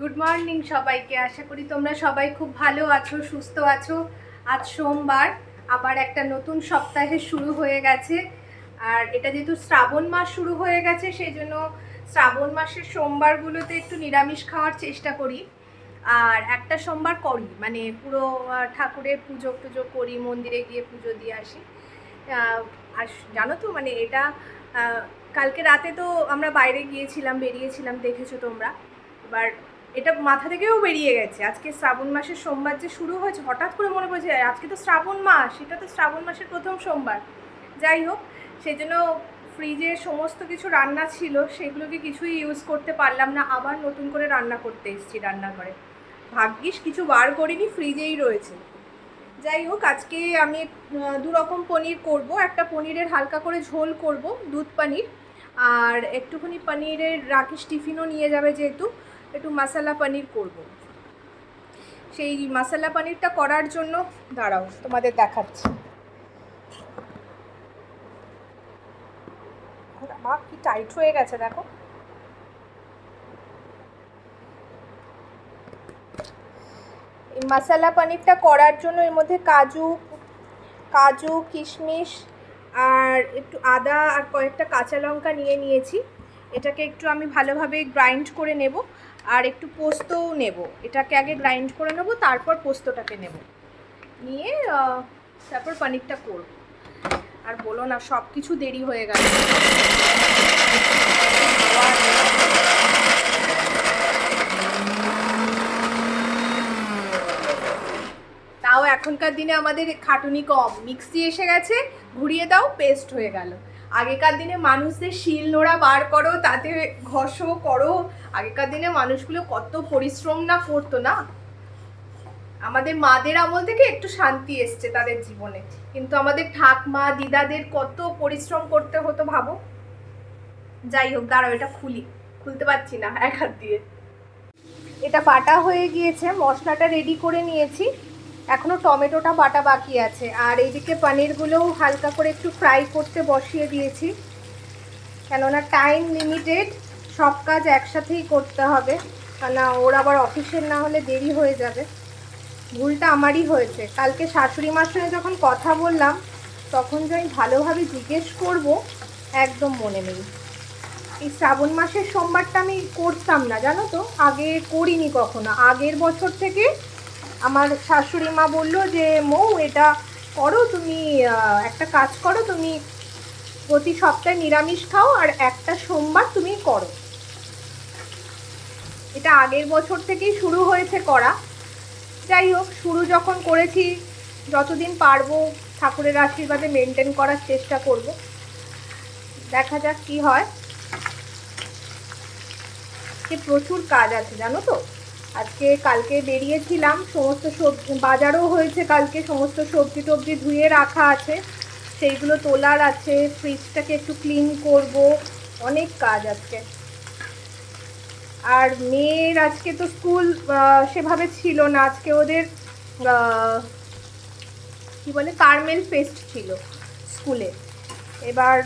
Good morning সবাইকে। আশা করি তোমরা সবাই খুব ভালো আছো, সুস্থ আছো। আজ সোমবার, আবার একটা নতুন সপ্তাহে শুরু হয়ে গেছে। আর এটা যেহেতু শ্রাবণ মাস শুরু হয়ে গেছে সেই জন্য শ্রাবণ মাসের সোমবারগুলোতে একটু নিরামিষ খাওয়ার চেষ্টা করি। আর একটা সোমবার করি মানে পুরো ঠাকুরের পুজো টুজো করি, মন্দিরে গিয়ে পুজো দিয়ে আসি। আর জানো তো মানে এটা কালকে রাতে তো আমরা বাইরে গিয়েছিলাম, বেরিয়েছিলাম, দেখেছ তোমরা। এবার এটা মাথা থেকেও বেরিয়ে গেছে। আজকে শ্রাবণ মাসের সোমবার যে শুরু হয়েছে, হঠাৎ করে মনে পড়েছে, আজকে তো শ্রাবণ মাস, এটা তো শ্রাবণ মাসের প্রথম সোমবার। যাই হোক, সেই জন্য ফ্রিজে সমস্ত কিছু রান্না ছিল, সেগুলোকে কিছুই ইউজ করতে পারলাম না। আবার নতুন করে রান্না করতে এসেছি রান্নাঘরে। ভাগ্যিস কিছু বার করিনি ফ্রিজেই রয়েছে। যাই হোক, আজকে আমি দু রকম পনির করব। একটা পনিরের হালকা করে ঝোল করব, দুধ পনির। আর একটুখানি পনিরের রাকেশ টিফিনও নিয়ে যাবে যেহেতু। একটু মশলা পনির করব। সেই মশলা পনিরটা করার জন্য দাঁড়াও, তোমাদের দেখাচ্ছি। মা কি টাইট হয়ে গেছে, দেখো। এই মশলা পনিরটা করার জন্য এর মধ্যে কাজু কাজু, কিশমিশ আর একটু আদা আর কয়েকটা কাঁচা লঙ্কা নিয়ে নিয়েছি। এটাকে একটু আমি ভালোভাবে গ্রাইন্ড করে নেব। আর একটু পোস্তও নেব। এটাকে আগে গ্রাইন্ড করে নেব, তারপর পোস্তটাকে নেব। নিয়ে তারপর পনিরটা করব। আর বলো না সব কিছু দেরি হয়ে গেল তাও এখনকার দিনে আমাদের খাটুনি কম। মিক্সি এসে গেছে, ঘুরিয়ে দাও পেস্ট হয়ে গেল। আগেকার দিনে মানুষদের শিল নোড়া বার করো, তাতে ঘষো, করো। আগেকার দিনে মানুষগুলো কত পরিশ্রম না করতো না? আমাদের মাদের আমল থেকে একটু শান্তি এসছে তাদের জীবনে। কিন্তু আমাদের ঠাকমা, দিদাদের কত পরিশ্রম করতে হতো ভাবো? যাই হোক, দাঁড়াও, এটা খুলি। খুলতে পারছি না, এক হাত দিয়ে। এটা বাটা হয়ে গিয়েছে, মশলাটা রেডি করে নিয়েছি। এখনও টমেটোটা বাটা বাকি আছে। আর এইদিকে পনিরগুলোও হালকা করে একটু ফ্রাই করতে বসিয়ে দিয়েছি। কেননা টাইম লিমিটেড সব কাজ একসাথেই করতে হবে। কেন ওর আবার অফিসের না হলে দেরি হয়ে যাবে। ভুলটা আমারই হয়েছে। কালকে শাশুড়ি মার সঙ্গে যখন কথা বললাম, তখন যে আমি ভালোভাবে জিজ্ঞেস করব, একদম মনে নেই। এই শ্রাবণ মাসের সোমবারটা আমি করতাম না, জানো তো? আগে করিনি কখনো। আগের বছর থেকে আমার শাশুড়ি মা বলল যে, মৌ, এটা করো, তুমি একটা কাজ করো, তুমি প্রতি সপ্তাহে নিরামিষ খাও আর একটা সোমবার তুমি করো। এটা আগের বছর থেকেই শুরু হয়েছে করা। যাই হোক, শুরু যখন করেছি, যতদিন পারব ঠাকুরের আশীর্বাদে মেনটেন করার চেষ্টা করব। দেখা যাক কি হয়। প্রচুর কাজ আছে, জানো তো? আজকে কালকে বেরিয়েছিলাম, সমস্ত সবজি, বাজারও হয়েছে কালকে, সমস্ত সবজি টবজি ধুয়ে রাখা আছে। সেইগুলো তোলার আছে ফ্রিজটাকে একটু ক্লিন করব, অনেক কাজ আজকে। আর মেয়ের আজকে তো স্কুল সেভাবে ছিল না, আজকে ওদের কি বলে কার্মেল ফেস্ট ছিল স্কুলে এবার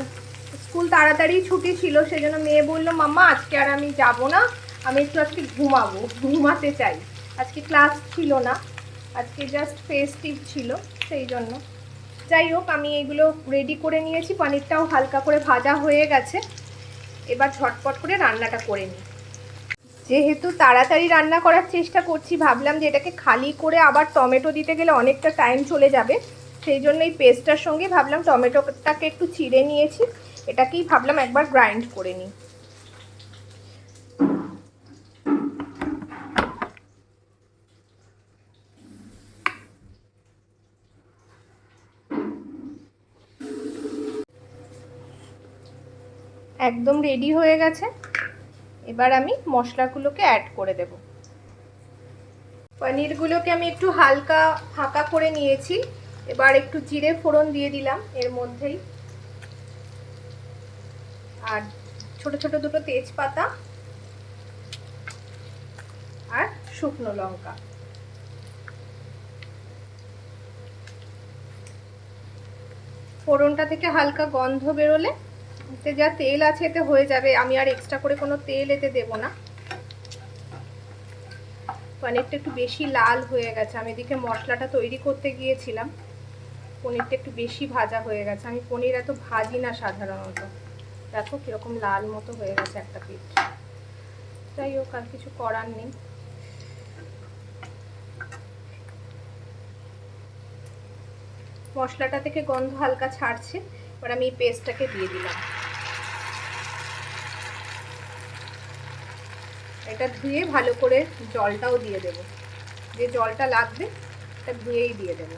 স্কুল তাড়াতাড়ি ছুটি ছিল, সেজন্য মেয়ে বলল, মাম্মা, আজকে আর আমি যাব না। আমি একটু আজকে ঘুমাবো, ঘুমাতে চাই। আজকে ক্লাস ছিল না, আজকে জাস্ট ফেস্টিভ ছিল, সেই জন্য। যাই হোক, আমি এগুলো রেডি করে নিয়েছি, পনিরটাও হালকা করে ভাজা হয়ে গেছে। এবার ঝটপট করে রান্নাটা করে নিই। যেহেতু তাড়াতাড়ি রান্না করার চেষ্টা করছি, ভাবলাম যে এটাকে খালি করে আবার টমেটো দিতে গেলে অনেকটা টাইম চলে যাবে। সেই জন্য এই পেস্টটার সঙ্গে ভাবলাম টমেটোটাকে একটু চিড়ে নিয়েছি। এটাকেই ভাবলাম একবার গ্রাইন্ড করে নিই। একদম রেডি হয়ে গেছে। এবার আমি মশলাগুলোকে অ্যাড করে দেব। পনিরগুলোকে আমি একটু হালকা ফাঁকা করে নিয়েছি। এবার একটু জিরে ফোড়ন দিয়ে দিলাম এর মধ্যেই। আর ছোট ছোট দুটো তেজপাতা আর শুকনো লঙ্কা। ফোড়নটা থেকে হালকা গন্ধ বেরোলে এতে যা তেল আছে এতে হয়ে যাবে। আমি আর এক্সট্রা করে কোনো তেল এতে দেব না। পনিরটা একটু বেশি লাল হয়ে গেছে। আমি এদিকে মশলাটা তৈরি করতে গিয়েছিলাম। পনিরটা একটু বেশি ভাজা হয়ে গেছে। আমি পনির এত ভাজি না সাধারণত। দেখো কীরকম লাল মতো হয়ে গেছে একটা পিঠ। যাই হোক, আর কিছু করার নেই। মশলাটা থেকে গন্ধ হালকা ছাড়ছে। এবার আমি এই পেস্টটাকে দিয়ে দিলাম। এটা ধুয়ে ভালো করে জলটাও দিয়ে দেবো। যে জলটা লাগবে, এটা ধুয়েই দিয়ে দেবো।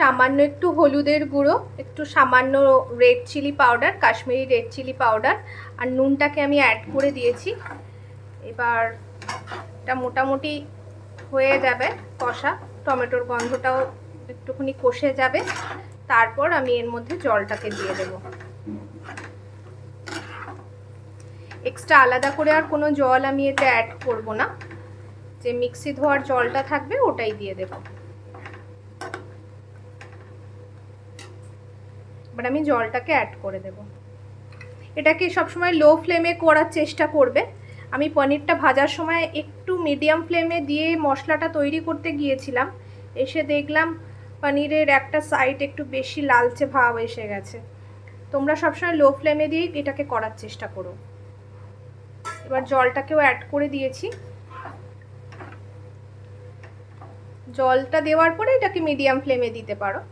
সামান্য একটু হলুদের গুঁড়ো, একটু সামান্য red chili powder Kashmiri red chili powder আর নুনটাকে আমি অ্যাড করে দিয়েছি। এবার এটা মোটামুটি হয়ে যাবে কষা, টমেটোর গন্ধটাও একটুখানি কষে যাবে। তারপর আমি এর মধ্যে জলটাকে দিয়ে দেব। এক্সট্রা আলাদা করে আর কোনো জল আমি এতে অ্যাড করব না। যে মিক্সি ধোয়ার জলটা থাকবে ওটাই দিয়ে দেবো। এবার আমি জলটাকে অ্যাড করে দেব। এটাকে সবসময় লো ফ্লেমে করার চেষ্টা করবে। আমি পনিরটা ভাজার সময় একটু মিডিয়াম ফ্লেমে দিয়ে মশলাটা তৈরি করতে গিয়েছিলাম। এসে দেখলাম পনিরের একটা সাইড একটু বেশি লালচে ভাব এসে গেছে। তোমরা সবসময় লো ফ্লেমে দিয়েই এটাকে করার চেষ্টা করো। এবার জলটাকেও অ্যাড করে দিয়েছি। জলটা দেওয়ার পরে এটাকে মিডিয়াম ফ্লেমে দিতে পারো।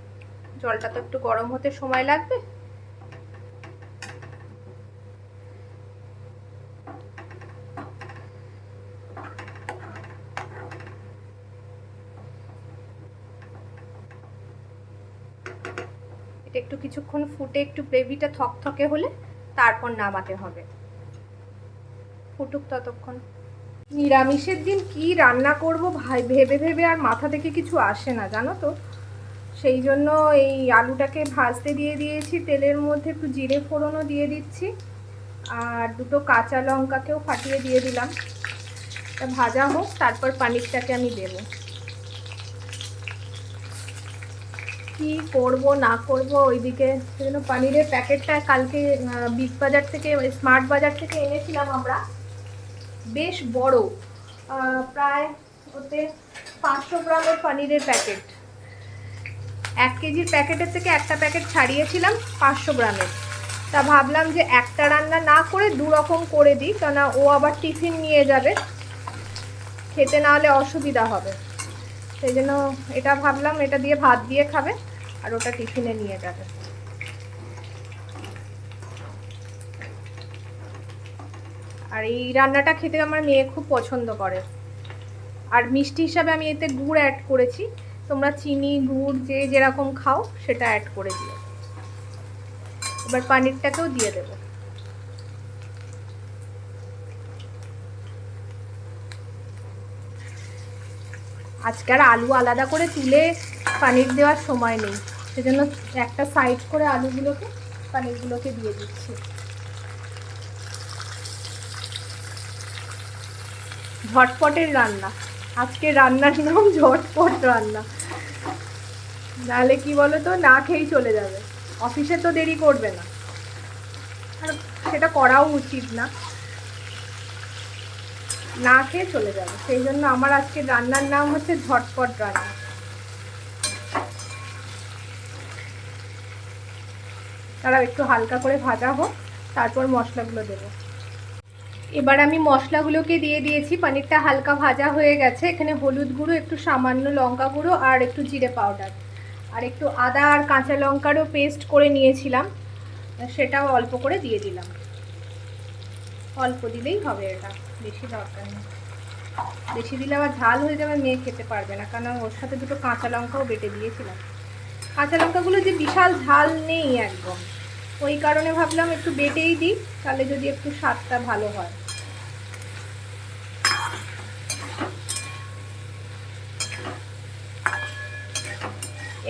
জলটা তো একটু গরম হতে সময় লাগবে। এটা একটু কিছুক্ষণ ফুটে একটু গ্রেভিটা থকথকে হলে তারপর নামাতে হবে। ফুটুক ততক্ষণ। নিরামিষের দিন কি রান্না করব ভাই, ভেবে ভেবে আর মাথা থেকে কিছু আসে না, জানো তো? সেই জন্য এই আলুটাকে ভাজতে দিয়ে দিয়েছি, তেলের মধ্যে একটু জিরে ফোড়নও দিয়ে দিচ্ছি, আর দুটো কাঁচা লঙ্কাকেও ফাটিয়ে দিয়ে দিলাম। ভাজা হোক, তারপর পানিরটাকে আমি দেব। কি করব, না করব, ওইদিকে সেজন্য পানিরের প্যাকেটটা কালকে বিগ বাজার থেকে, স্মার্ট বাজার থেকে এনেছিলাম আমরা। বেশ বড় প্রায় ওতে পাঁচশো গ্রামের পানিরের প্যাকেট। এক কেজির প্যাকেটের থেকে একটা প্যাকেট ছাড়িয়েছিলাম পাঁচশো গ্রামের। তা ভাবলাম যে একটা রান্না না করে দু রকম করে দিই, কেননা ও আবার টিফিন নিয়ে যাবে। খেতে না হলে অসুবিধা হবে। সেই জন্য এটা ভাবলাম, এটা দিয়ে ভাত দিয়ে খাবে আর ওটা টিফিনে নিয়ে যাবে। আর এই রান্নাটা খেতে আমার মেয়ে খুব পছন্দ করে। আর মিষ্টি হিসাবে আমি এতে গুড় অ্যাড করেছি। তোমরা চিনি, গুড়, যে যেরকম খাও, সেটা অ্যাড করে দিও। এবার পানিরটাকেও দিয়ে দেবো। আজকে আর আলু আলাদা করে তুলে পানির দেওয়ার সময় নেই। সেজন্য একটা সাইড করে আলুগুলোকে, পানিরগুলোকে দিয়ে দিচ্ছি। ঝটপটের রান্না। আজকে রান্নার নাম ঝটপট রান্না। নাহলে কি বলো তো না খেয়েই চলে যাবে। অফিসে তো দেরি করবে না। আর সেটা করাও উচিত না। না খেয়ে চলে যাবে। সেই জন্য আমার আজকে রান্নার নাম হচ্ছে ঝটপট রান্না। তারা একটু হালকা করে ভাজা হোক, তারপর মশলাগুলো দেবো। এবার আমি মশলাগুলোকে দিয়ে দিয়েছি। পনিরটা হালকা ভাজা হয়ে গেছে। এখানে হলুদ গুঁড়ো, একটু সামান্য লঙ্কা গুঁড়ো আর একটু জিরে পাউডার। আর একটু আদা আর কাঁচা লঙ্কারও পেস্ট করে নিয়েছিলাম। সেটাও অল্প করে দিয়ে দিলাম। অল্প দিলেই হবে এটা, বেশি দরকার নেই। বেশি দিলে আবার ঝাল হয়ে যাবে, মেয়ে খেতে পারবে না। কারণ ওর সাথে দুটো কাঁচা লঙ্কাও বেটে দিয়েছিলাম। কাঁচা লঙ্কাগুলো যে বিশাল ঝাল নেই একদম। ওই কারণে ভাবলাম একটু বেটেই দিই, তাহলে যদি একটু স্বাদটা ভালো হয়।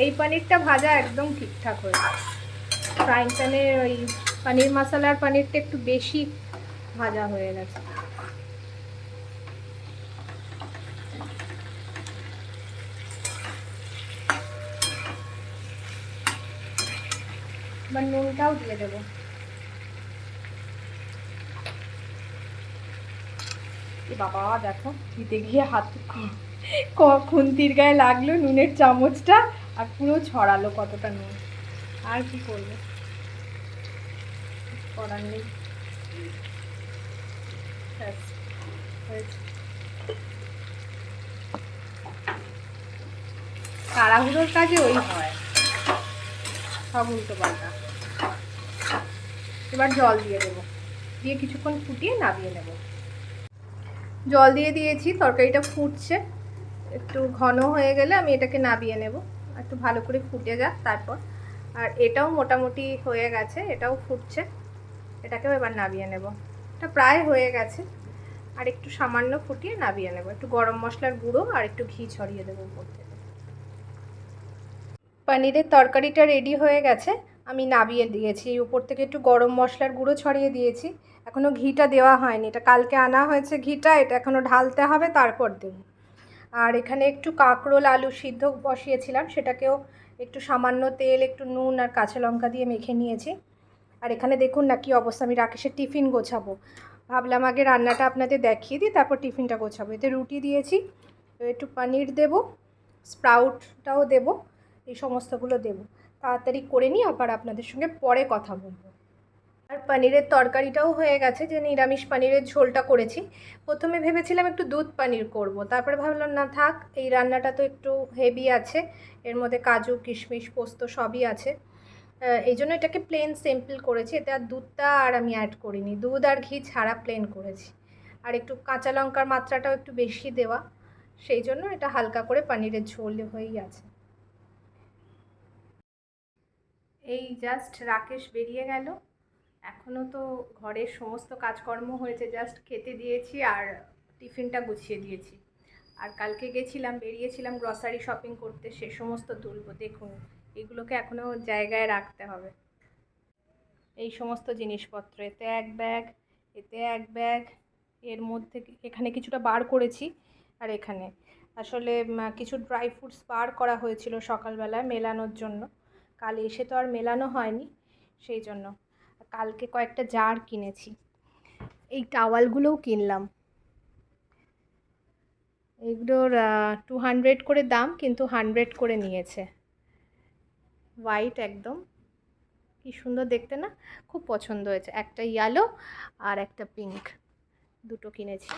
এই পানিরটা ভাজা একদম ঠিকঠাক হয়েছে ফ্রাইং প্যানে ওই পানির মশলার পানিরটা একটু বেশি ভাজা হয়ে গেছে। এবার নুনটাও দিয়ে দেবো। বাবা, দেখো, দিতে গিয়ে হাত খুন্তির গায়ে লাগল নুনের চামচটা। আর পুরো ছড়ালো কতটা নুন। আর কি করব? করার নেই। তাড়াহুড়োর কাজে ওই হয়। সব উল্টো পাল্টা। এবার জল দিয়ে দেবো। দিয়ে কিছুক্ষণ ফুটিয়ে নামিয়ে নেব। জল দিয়ে দিয়েছি, তরকারিটা ফুটছে। একটু ঘন হয়ে গেলে আমি এটাকে নামিয়ে নেব। একটু ভালো করে ফুটে যাক তারপর। আর এটাও মোটামুটি হয়ে গেছে, এটাও ফুটছে। এটাকেও এবার নামিয়ে নেব। এটা প্রায় হয়ে গেছে। আর একটু সামান্য ফুটিয়ে নামিয়ে নেব। একটু গরম মশলার গুঁড়ো আর একটু ঘি ছড়িয়ে দেবো উপর পনিরের তরকারিটা রেডি হয়ে গেছে। আমি নাবিয়ে দিয়েছি। উপর থেকে একটু গরম মশলার গুঁড়ো ছড়িয়ে দিয়েছি। এখনও ঘিটা দেওয়া হয়নি। এটা কালকে আনা হয়েছে ঘিটা, এটা এখনও ঢালতে হবে, তারপর দেব। আর এখানে একটু কাঁকরোল আলু সিদ্ধ বসিয়েছিলাম, সেটাকেও একটু সামান্য তেল, একটু নুন আর কাঁচা লঙ্কা দিয়ে মেখে নিয়েছি। আর এখানে দেখুন না কি অবস্থা, আমি রাকেশের টিফিন গোছাবো। ভাবলাম আগে রান্নাটা আপনাদের দেখিয়ে দিই, তারপর টিফিনটা গোছাবো। এতে রুটি দিয়েছি, একটু পনির দেব, স্প্রাউটটাও দেবো, এই সমস্তগুলো দেবো। তাড়াতাড়ি করে নিই আবার আপনাদের সঙ্গে পরে কথা বলব। আর পনিরের তরকারিটাও হয়ে গেছে, যে নিরামিষ পনিরের ঝোলটা করেছি। প্রথমে ভেবেছিলাম একটু দুধ পনির করব, তারপরে ভাবলাম না থাক, এই রান্নাটা তো একটু হেভি আছে, এর মধ্যে কাজু, কিশমিশ, পোস্ত সবই আছে। এই জন্য এটাকে প্লেন সিম্পল করেছি, এতে আর দুধটা আর আমি অ্যাড করিনি, দুধ আর ঘি ছাড়া প্লেন করেছি। আর একটু কাঁচা লঙ্কার মাত্রাটাও একটু বেশি দেওয়া, সেই জন্য এটা হালকা করে পনিরের ঝোল হয়েই আছে। এই জাস্ট রাকেশ বেরিয়ে গেল। এখনও তো ঘরের সমস্ত কাজকর্ম হয়েছে জাস্ট খেতে দিয়েছি আর টিফিনটা গুছিয়ে দিয়েছি। আর কালকে গেছিলাম, বেরিয়েছিলাম গ্রসারি শপিং করতে, সে সমস্ত তুলবো, দেখুন, এগুলোকে এখনও জায়গায় রাখতে হবে। এই সমস্ত জিনিসপত্র, এতে এক ব্যাগ এতে এক ব্যাগ এর মধ্যে এখানে কিছুটা বার করেছি আর এখানে। আসলে কিছু ড্রাই ফ্রুটস বার করা হয়েছিল সকালবেলায় মেলানোর জন্য। কাল এসে তো আর মেলানো হয়নি, সেই জন্য। কালকে কয়েকটা জার কিনেছি। এই টাওয়ালগুলোও কিনলাম। এগুলোর টু হান্ড্রেড করে দাম, কিন্তু হান্ড্রেড করে নিয়েছে। হোয়াইট একদম। কি সুন্দর দেখতে না? খুব পছন্দ হয়েছে। একটা ইয়েলো আর একটা পিঙ্ক দুটো কিনেছি।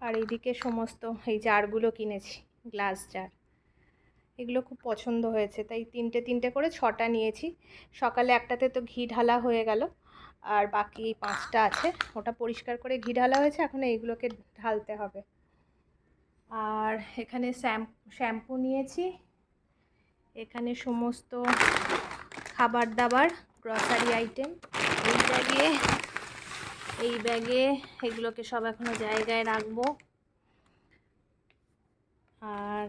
আর এইদিকে সমস্ত এই জারগুলো কিনেছি গ্লাস জার এগুলো খুব পছন্দ হয়েছে। তাই তিনটে তিনটে করে ছটা নিয়েছি। সকালে একটাতে তো ঘি ঢালা হয়ে গেল। আর বাকি পাঁচটা আছে। ওটা পরিষ্কার করে ঘি ঢালা হয়েছে। এখন এইগুলোকে ঢালতে হবে। আর এখানে শ্যাম, শ্যাম্পু নিয়েছি। এখানে সমস্ত খাবার দাবার গ্রসারি আইটেম এই ব্যাগে এই ব্যাগে এগুলোকে সব এখনও জায়গায় রাখব। আর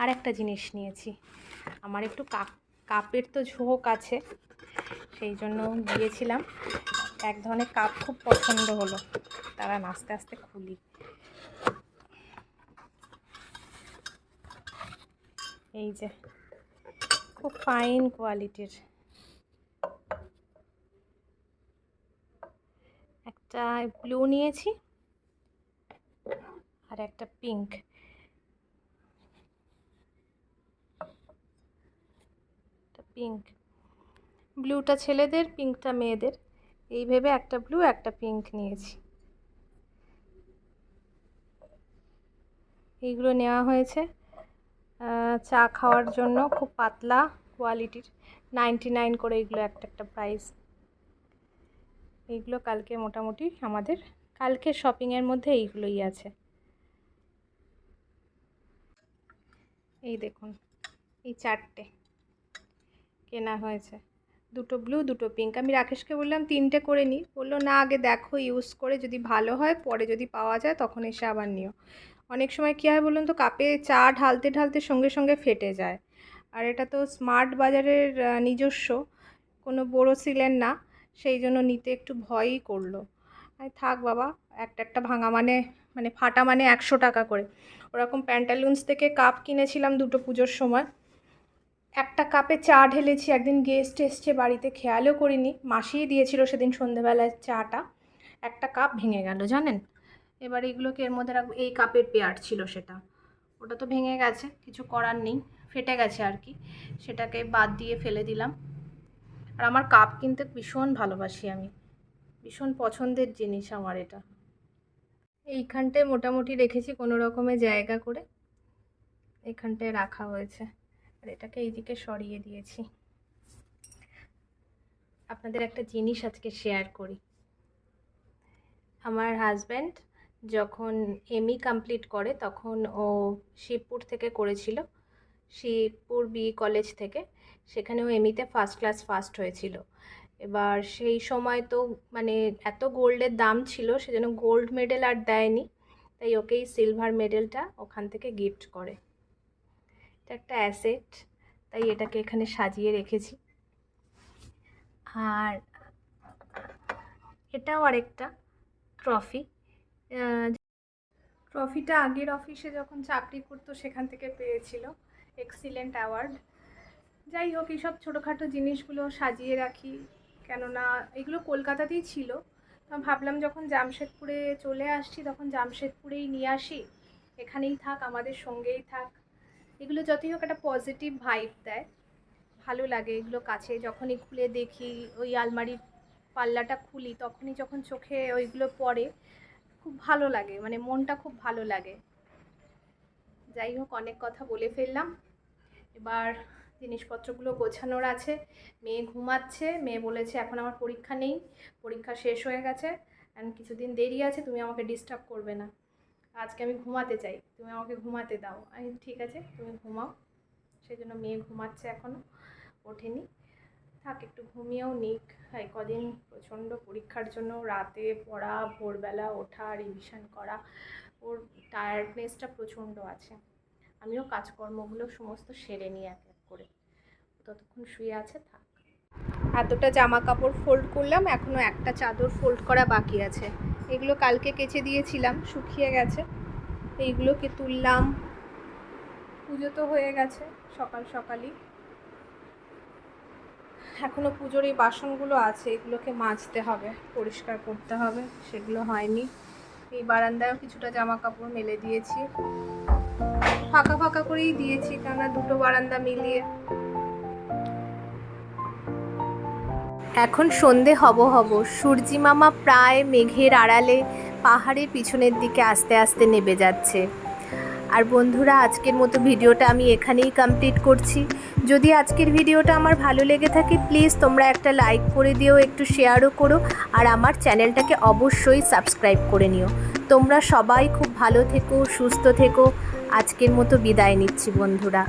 আর একটা জিনিস নিয়েছি। আমার একটু কাপ, কাপের তো ঝোঁক আছে, সেই জন্য গিয়েছিলাম এক ধরনের কাপ খুব পছন্দ হলো, তারা আস্তে আস্তে খুলি। এই যে, খুব ফাইন কোয়ালিটির একটা ব্লু নিয়েছি, আর একটা পিঙ্ক পিঙ্ক। ব্লুটা ছেলেদের, পিঙ্কটা মেয়েদের। এই ভেবে একটা ব্লু, একটা পিঙ্ক নিয়েছি। এইগুলো নেওয়া হয়েছে। চা খাওয়ার জন্য খুব পাতলা কোয়ালিটির। নাইনটি নাইন করে এগুলো একটা একটা প্রাইস। এইগুলো কালকে মোটামুটি আমাদের, কালকে শপিংয়ের মধ্যে এইগুলোই আছে। এই দেখুন, এই চারটে। কেনা হয়েছে। দুটো ব্লু দুটো পিঙ্ক আমি রাকেশকে বললাম, তিনটে করে নিই বলল, না, আগে দেখো ইউজ করে যদি ভালো হয়, পরে যদি পাওয়া যায়, তখন এসে আবার নিও। অনেক সময় কী হয় বলুন তো, কাপে চা ঢালতে ঢালতে সঙ্গে সঙ্গে ফেটে যায়। আর এটা তো স্মার্ট বাজারের নিজস্ব, কোনো বোরোসিলের না, সেই জন্য নিতে একটু ভয়ই করল। আর থাক বাবা, একটা একটা ভাঙা মানে মানে ফাটা মানে একশো টাকা করে। ওরকম প্যান্টালুন্স থেকে কাপ কিনেছিলাম দুটো পুজোর সময়। একটা কাপে চা ঢেলেছি, একদিন গেস্ট এসছে বাড়িতে, খেয়ালও করিনি। মাসিই দিয়েছিল সেদিন সন্ধেবেলায় চাটা। একটা কাপ ভেঙে গেল, জানেন? এবার এগুলোকে এর মধ্যে রাখব। এই কাপের পেয়ার ছিল সেটা। ওটা তো ভেঙে গেছে, কিছু করার নেই, ফেটে গেছে আর কি। সেটাকে বাদ দিয়ে ফেলে দিলাম। আর আমার কাপ কিনতে ভীষণ ভালোবাসি আমি। ভীষণ পছন্দের জিনিস আমার এটা। এইখানটায় মোটামুটি রেখেছি কোনো রকমের জায়গা করে। এখানটায় রাখা হয়েছে। আর এটাকে এইদিকে সরিয়ে দিয়েছি। আপনাদের একটা জিনিস আজকে শেয়ার করি। আমার হাজব্যান্ড যখন এমই কমপ্লিট করে তখন ও শিবপুর থেকে করেছিল। শিবপুর বি কলেজ থেকে। সেখানে ও এমিতে ফার্স্ট ক্লাস ফার্স্ট হয়েছিল। এবার সেই সময় তো মানে এত গোল্ডের দাম ছিল সেজন্য গোল্ড মেডেল আর দেয়নি। তাই ওকেই সিলভার মেডেলটা ওখান থেকে গিফট করে। এটা একটা অ্যাসেট, তাই এটাকে এখানে সাজিয়ে রেখেছি। আর এটাও আরেকটা ট্রফি। ট্রফিটা আগের অফিসে যখন চাকরি করতো সেখান থেকে পেয়েছিল, এক্সিলেন্ট অ্যাওয়ার্ড। যাই হোক, এইসব ছোটোখাটো জিনিসগুলো সাজিয়ে রাখি, কেননা এগুলো কলকাতাতেই ছিল। ভাবলাম যখন জামশেদপুরে চলে আসছি, তখন জামশেদপুরেই নিয়ে আসি। এখানেই থাক, আমাদের সঙ্গেই থাক। এগুলো যতই হোক একটা পজিটিভ ভাইব দেয়। ভালো লাগে এগুলো কাছে। যখনই খুলে দেখি, ওই আলমারির পাল্লাটা খুলি, তখনই যখন চোখে ওইগুলো পড়ে, খুব ভালো লাগে। মানে মনটা খুব ভালো লাগে। যাই হোক, অনেক কথা বলে ফেললাম। এবার জিনিসপত্রগুলো গোছানোর আছে। মেয়ে ঘুমাচ্ছে। মেয়ে বলেছে, এখন আমার পরীক্ষা নেই। পরীক্ষা শেষ হয়ে গেছে। অ্যান্ড কিছুদিন দেরি আছে, তুমি আমাকে ডিস্টার্ব করবে না। আজকে আমি ঘুমাতে চাই, তুমি আমাকে ঘুমাতে দাও। আমি ঠিক আছে, তুমি ঘুমাও। সেই জন্য মেয়ে ঘুমাচ্ছে এখনও ওঠেনি। থাক, একটু ঘুমিয়েও নিক। এই কদিন প্রচণ্ড পরীক্ষার জন্য রাতে পড়া, ভোরবেলা ওঠা রিভিশন করা, ওর টায়ার্ডনেসটা প্রচণ্ড আছে। আমিও কাজকর্মগুলো সমস্ত সেরে নিই এক এক করে। ততক্ষণ শুয়ে আছে, থাক। এতটা জামা কাপড় ফোল্ড করলাম এখনও একটা চাদর ফোল্ড করা বাকি আছে। এগুলো কালকে কেচে দিয়েছিলাম, শুকিয়ে গেছে। এইগুলোকে তুললাম। পুজো তো হয়ে গেছে, সকাল সকালই। এখনও পুজোর এই বাসনগুলো আছে, এগুলোকে মাজতে হবে, পরিষ্কার করতে হবে, সেগুলো হয়নি। এই বারান্দায়ও কিছুটা জামা কাপড় মেলে দিয়েছি। ফাঁকা ফাঁকা করেই দিয়েছি, কেননা দুটো বারান্দা মিলিয়ে। এখন সন্ধে হব হব। সূর্যি মামা প্রায় মেঘের আড়ালে পাহাড়ের পিছনের দিকে আস্তে আস্তে নেমে যাচ্ছে। আর বন্ধুরা, আজকের মতো ভিডিওটা আমি এখানেই কমপ্লিট করছি। যদি আজকের ভিডিওটা আমার ভালো লেগে থাকে প্লিজ তোমরা একটা লাইক করে দিও, একটু শেয়ারও করো, আর আমার চ্যানেলটাকে অবশ্যই সাবস্ক্রাইব করে নিও। তোমরা সবাই খুব ভালো থেকো, সুস্থ থেকো। আজকের মতো বিদায় নিচ্ছি বন্ধুরা।